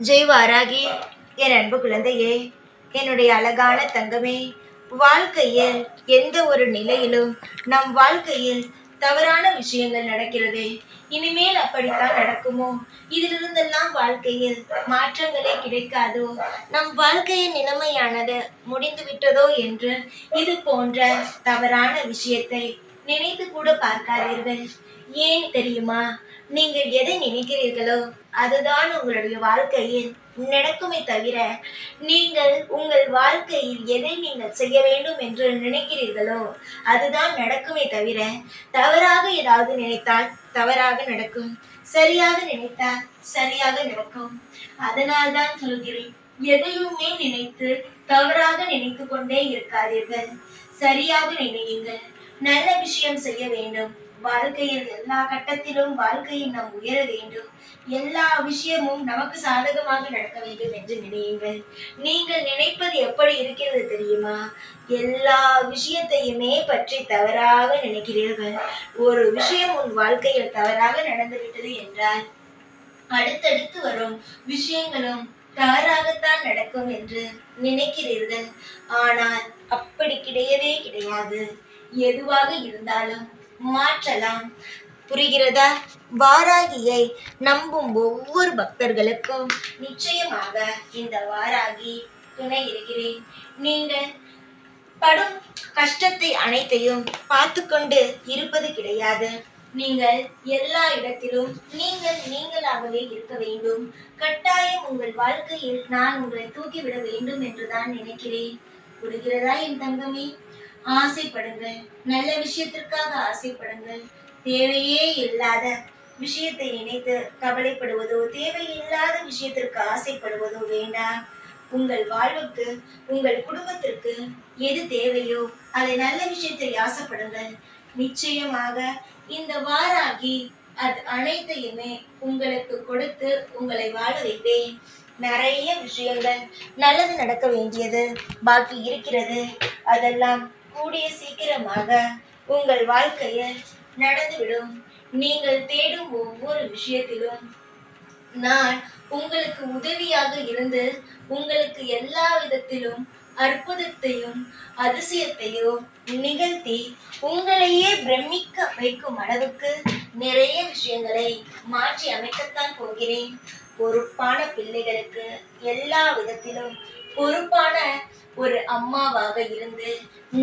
ஜெய் வாராகி என் அன்பு குழந்தையே என்னுடைய அழகான தங்கமே வாழ்க்கையில் எந்த ஒரு நிலையிலும் நம் வாழ்க்கையில் தவறான விஷயங்கள் நடக்கிறது. இனிமேல் அப்படித்தான் நடக்குமோ? இதிலிருந்தெல்லாம் வாழ்க்கையில் மாற்றங்களே கிடைக்காதோ? நம் வாழ்க்கையின் நிலைமையானது முடிந்து விட்டதோ என்று இது போன்ற தவறான விஷயத்தை நினைத்து கூட பார்க்காதீர்கள். ஏன் தெரியுமா? நீங்கள் எதை நினைக்கிறீர்களோ அதுதான் உங்களுடைய வாழ்க்கையில் நடக்குமே தவிர நீங்கள் உங்கள் வாழ்க்கையில் எதை நீங்கள் செய்ய வேண்டும் என்று நினைக்கிறீர்களோ அதுதான் நடக்குமே தவிர தவறாக ஏதாவது நினைத்தால் தவறாக நடக்கும் சரியாக நினைத்தால் சரியாக நடக்கும். அதனால் தான் சொல்கிறேன் எதையுமே நினைத்து தவறாக நினைத்து கொண்டே இருக்காதீர்கள். சரியாக நினையுங்கள். நல்ல விஷயம் செய்ய வேண்டும். வாழ்க்கையில் எல்லா கட்டத்திலும் வாழ்க்கையில் நாம் உயர வேண்டும். எல்லா விஷயமும் நமக்கு சாதகமாக நடக்க வேண்டும் என்று நினையுங்கள். நீங்கள் நினைப்பது எப்படி இருக்கிறது தெரியுமா? எல்லா விஷயத்தையுமே பற்றி தவறாக நினைக்கிறீர்கள். ஒரு விஷயம் உன் வாழ்க்கையில் தவறாக நடந்துவிட்டது என்றால் அடுத்தடுத்து வரும் விஷயங்களும் தவறாகத்தான் நடக்கும் என்று நினைக்கிறீர்கள். ஆனால் அப்படி கிடையவே கிடையாது. எதுவாக இருந்தாலும் மாற்றலாம். புரிகிறதா? வாராகியை நம்பும் ஒவ்வொரு பக்தர்களுக்கும் நிச்சயமாக இந்த வாராகி துணை இருக்கிறேன். நீங்கள் படும் கஷ்டத்தை அனைத்தையும் பார்த்து கொண்டு இருப்பது கிடையாது. நீங்கள் எல்லா இடத்திலும் நீங்கள் நீங்களாகவே இருக்க வேண்டும். கட்டாயம் உங்கள் வாழ்க்கையில் நான் உங்களை தூக்கிவிட வேண்டும் என்றுதான் நினைக்கிறேன். புரிகிறதா என் தங்கமே? ஆசைப்படுங்கள். நல்ல விஷயத்திற்காக ஆசைப்படுங்கள். தேவையே இல்லாத விஷயத்தை நினைத்து கவலைப்படுவதோ தேவையில்லாத விஷயத்திற்கு ஆசைப்படுவதோ வேண்டாம். உங்கள் வாழ்வுக்கு உங்கள் குடும்பத்திற்கு எது தேவையோ அதை நல்ல விஷயத்தை ஆசைப்படுங்கள். நிச்சயமாக இந்த வாராகி அது அனைத்தையுமே உங்களுக்கு கொடுத்து உங்களை வாழ வைப்பேன். நிறைய விஷயங்கள் நல்லது நடக்க வேண்டியது பாக்கி இருக்கிறது அதெல்லாம் கூடிய சீக்கிரமாக உங்கள் வாழ்க்கையில் நடந்துவிடும். நீங்கள் தேடும் ஒவ்வொரு விஷயத்திலும் நான் உங்களுக்கு உதவியாக இருந்து உங்களுக்கு எல்லா விதத்திலும் அற்புதத்தையும் அதிசயத்தையும் நிகழ்த்தி உங்களையே பிரமிக்க வைக்கும் அளவுக்கு நிறைய விஷயங்களை மாற்றி அமைக்கத்தான் போகிறேன். பொறுப்பான பிள்ளைகளுக்கு எல்லா விதத்திலும் பொறுப்பான ஒரு அம்மாவாக இருந்து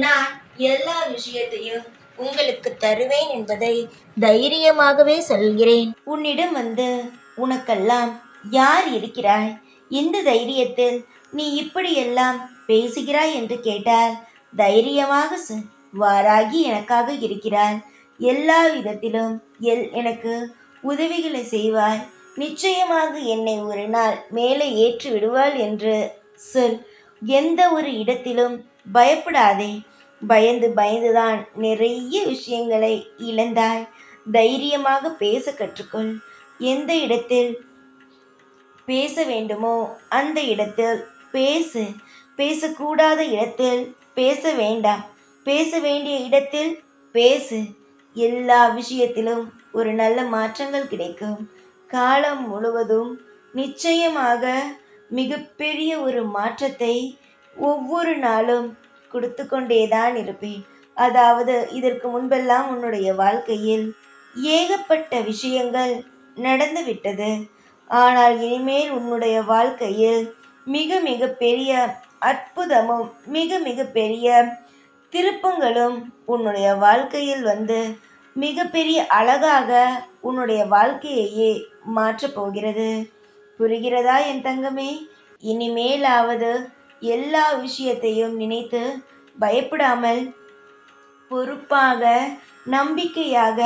நான் எல்லா விஷயத்தையும் உங்களுக்கு தருவேன் என்பதை தைரியமாகவே சொல்கிறேன். உன்னிடம் வந்து உனக்கெல்லாம் யார் இருக்கிறாய் இந்த தைரியத்தில் நீ இப்படியெல்லாம் பேசுகிறாய் என்று கேட்டால் தைரியமாக வாராகி எனக்காக இருக்கிறாள். எல்லா விதத்திலும் எல் எனக்கு உதவிகளை செய்வாய் நிச்சயமாக என்னை ஒரு நாள் மேலே ஏற்றி விடுவாள் என்று சொல். எந்த ஒரு இடத்திலும் பயப்படாதே. பயந்து பயந்துதான் நிறைய விஷயங்களை இழந்தாய். தைரியமாக பேச கற்றுக்கொள். எந்த இடத்தில் பேச வேண்டுமோ அந்த இடத்தில் பேசு. பேசக்கூடாத இடத்தில் பேச வேண்டாம். பேச வேண்டிய இடத்தில் பேசு. எல்லா விஷயத்திலும் ஒரு நல்ல மாற்றங்கள் கிடைக்கும். காலம் முழுவதும் நிச்சயமாக மிகப்பெரிய ஒரு மாற்றத்தை ஒவ்வொரு நாளும் கொடுத்து கொண்டேதான் இருப்பேன். அதாவது இதற்கு முன்பெல்லாம் உன்னுடைய வாழ்க்கையில் ஏகப்பட்ட விஷயங்கள் நடந்து விட்டது. ஆனால் இனிமேல் உன்னுடைய வாழ்க்கையில் மிக மிக பெரிய அற்புதமும் மிக மிக பெரிய திருப்பங்களும் உன்னுடைய வாழ்க்கையில் வந்து மிகப்பெரிய அழகாக உன்னுடைய வாழ்க்கையையே மாற்றப் போகிறது. புரிகிறதா என் தங்கமே? இனிமேலாவது எல்லா விஷயத்தையும் நினைத்து பயப்படாமல் பொறுப்பாக நம்பிக்கையாக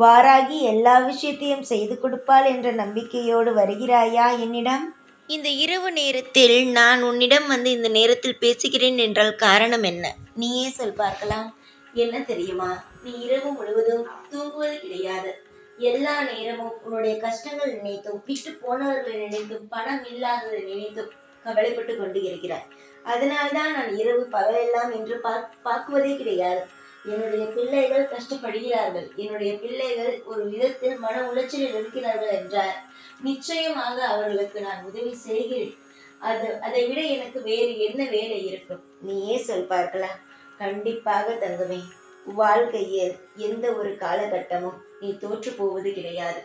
வாராகி எல்லா விஷயத்தையும் செய்து கொடுப்பாள் என்ற நம்பிக்கையோடு வருகிறாயா என்னிடம்? இந்த இரவு நேரத்தில் நான் உன்னிடம் வந்து இந்த நேரத்தில் பேசுகிறேன் என்றால் காரணம் என்ன? நீயே சொல் பார்க்கலாம். என்ன தெரியுமா? நீ இரவு முழுவதும் தூங்குவது கிடையாது எல்லா நேரமும் உன்னுடைய கஷ்டங்கள் நினைத்தும் விட்டு போனவர்களை நினைத்தும் பணம் இல்லாததை நினைத்தும் கவலைப்பட்டு கொண்டு இருக்கிறார் அதனால்தான் நான் இரவு பகலெல்லாம் என்று பார்க் பார்க்குவதே கிடையாது. என்னுடைய பிள்ளைகள் கஷ்டப்படுகிறார்கள். என்னுடைய பிள்ளைகள் ஒரு விதத்தில் மன உளைச்சலில் இருக்கிறார்கள் என்றார். நிச்சயமாக அவர்களுக்கு நான் உதவி செய்கிறேன். அது அதை விட எனக்கு வேறு என்ன வேலை இருக்கும்? நீயே சொல் பார்க்கலாம். கண்டிப்பாக தங்குவேன் வாழ்க்கையில் எந்த ஒரு காலகட்டமும் நீ தோற்று போவது கிடையாது.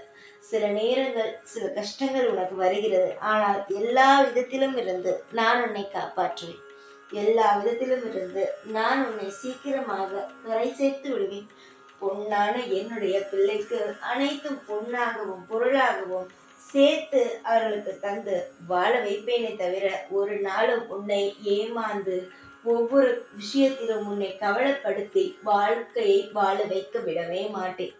சில நேரங்கள் சில கஷ்டங்கள் உனக்கு வருகிறது. ஆனால் எல்லா விதத்திலும் இருந்து நான் உன்னை காப்பாற்றுவேன். எல்லா விதத்திலும் இருந்து நான் உன்னை சீக்கிரமாக கரை சேர்த்து விடுவேன். பொன்னான என்னுடைய பிள்ளைக்கு அனைத்தும் பொன்னாகவும் பொருளாகவும் சேர்த்து அவர்களுக்கு தந்து வாழ வைப்பேனே தவிர ஒரு நாளும் உன்னை ஏமாந்து ஒவ்வொரு விஷயத்திலும் உன்னை கவலைப்படுத்தி வாழ்க்கையை வாழ வைக்க விடவே மாட்டேன்.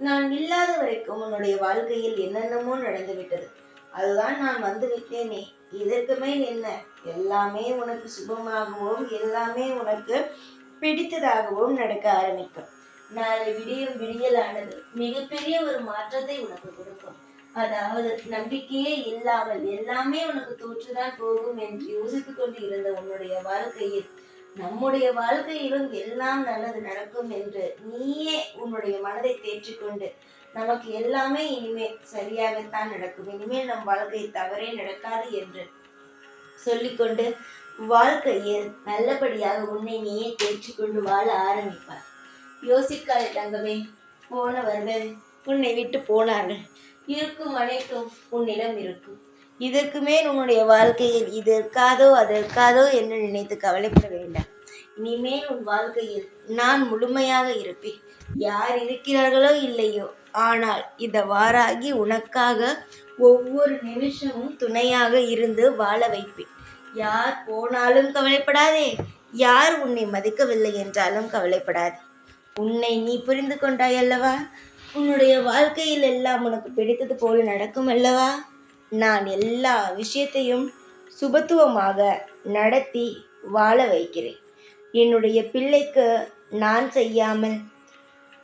நான் இல்லாத வரைக்கும் உன்னுடைய வாழ்க்கையில் என்னென்னமோ நடந்து விட்டது அதுதான் நான் வந்து விட்டேனே இதற்கு மேல் என்ன? எல்லாமே உனக்கு சுபமாகவும் எல்லாமே உனக்கு பிடித்ததாகவும் நடக்க ஆரம்பிக்கும். நாளை விடியும் விடியலானது மிகப்பெரிய ஒரு மாற்றத்தை உனக்கு கொடுக்கும். அதாவது நம்பிக்கையே இல்லாமல் எல்லாமே உனக்கு தோற்றுதான் போகும் என்று யோசித்துக் கொண்டு இருந்த உன்னுடைய வாழ்க்கையில் நம்முடைய வாழ்க்கையிலும் எல்லாம் நல்லது நடக்கும் என்று நீயே உன்னுடைய மனதை தேற்றிக்கொண்டு நமக்கு எல்லாமே இனிமேல் சரியாகத்தான் நடக்கும். இனிமேல் நம் வாழ்க்கை தவறே நடக்காது என்று சொல்லிக்கொண்டு வாழ்க்கையில் நல்லபடியாக உன்னை நீயே தேற்றிக்கொண்டு வாழ ஆரம்பிப்பார். யோசிக்காதே தங்கமே போனவர்கள் உன்னை விட்டு போனார்கள். இருக்கும் அனைத்தும் உன்னிடம் இருக்கும். இதற்கு மேல் உன்னுடைய வாழ்க்கையில் இது இருக்காதோ அது இருக்காதோ என்று நினைத்து கவலைப்பட வேண்டாம். இனிமேல் உன் வாழ்க்கையில் நான் முழுமையாக இருப்பேன். யார் இருக்கிறார்களோ இல்லையோ ஆனால் இந்த வாராகி உனக்காக ஒவ்வொரு நிமிஷமும் துணையாக இருந்து வாழ வைப்பேன். யார் போனாலும் கவலைப்படாதே. யார் உன்னை மதிக்கவில்லை என்றாலும் கவலைப்படாதே. உன்னை நீ புரிந்து கொண்டாய் அல்லவா? உன்னுடைய வாழ்க்கையில் எல்லாம் உனக்கு பிடித்தது போல நடக்கும் அல்லவா? நான் எல்லா விஷயத்தையும் சுபத்துவமாக நடத்தி வாழ வைக்கிறேன். என்னுடைய பிள்ளைக்கு நான் செய்யாமல்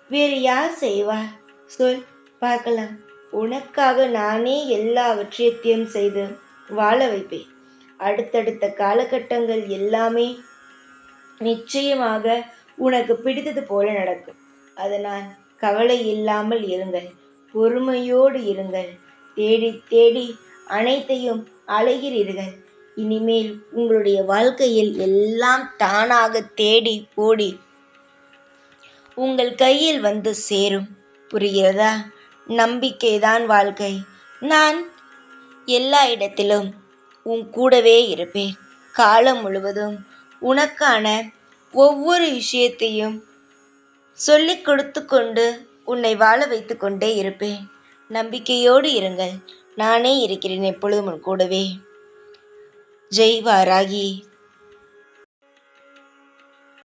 வேறு யார் செய்வார் சொல் பார்க்கலாம். உனக்காக நானே எல்லா விஷயத்தையும் செய்து வாழ வைப்பேன். அடுத்தடுத்த காலகட்டங்கள் எல்லாமே நிச்சயமாக உனக்கு பிடித்தது போல நடக்கும். அதனால் கவலை இல்லாமல் இருங்கள். பொறுமையோடு இருங்கள். தேடி தேடி அனைத்தையும் அலைகிறீர்கள் இனிமேல் உங்களுடைய வாழ்க்கையில் எல்லாம் தானாக தேடி ஓடி உங்கள் கையில் வந்து சேரும். புரிகிறதா? நம்பிக்கைதான் வாழ்க்கை. நான் எல்லா இடத்திலும் உன் கூடவே இருப்பேன். காலம் முழுவதும் உனக்கான ஒவ்வொரு விஷயத்தையும் சொல்லிக் கொடுத்து கொண்டு உன்னை வாழ வைத்து கொண்டே இருப்பேன். நம்பிக்கையோடு இருங்கள். நானே இருக்கிறேன் எப்பொழுதும் கூடவே. ஜெய் வாராகி.